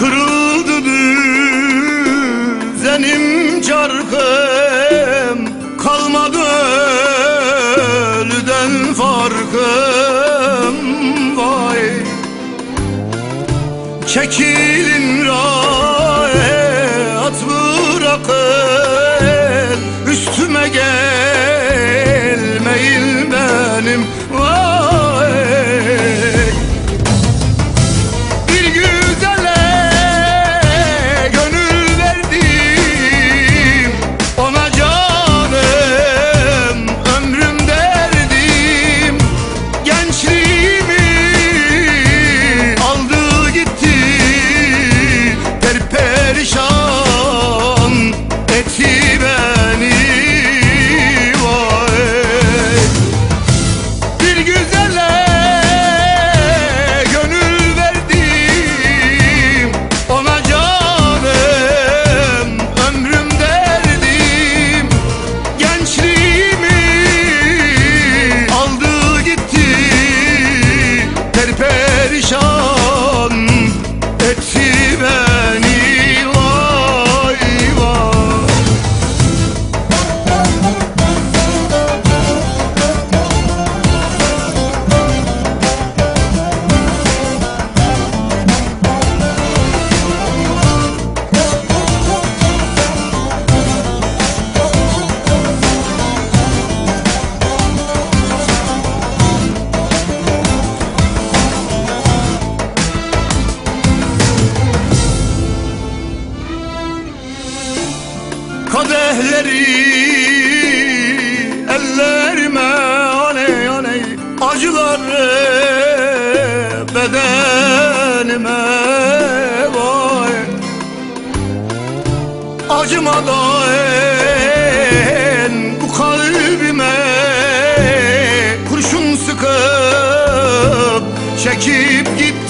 Kırıldı düzenim çarkım. Kalmadı ölüden farkım. Vay. Çekilin elleri Ellerime aley aley Acılar bedenime vay. Acımadan bu kalbime Kurşun sıkıp çekip gitti